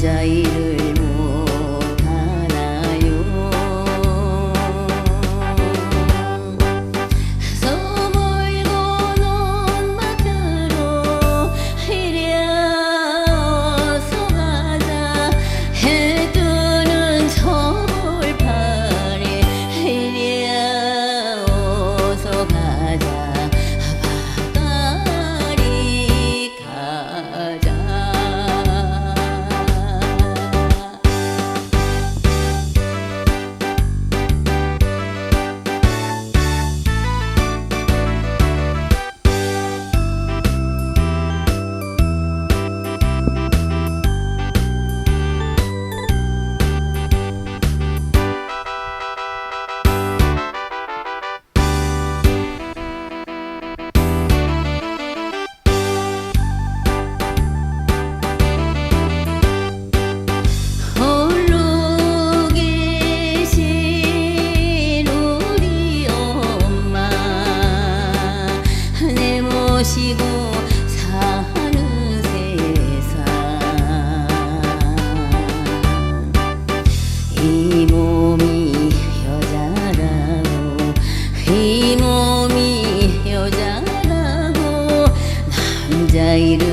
じゃいる 이 몸이 여자라고 이 몸이 여자라고 남자 이름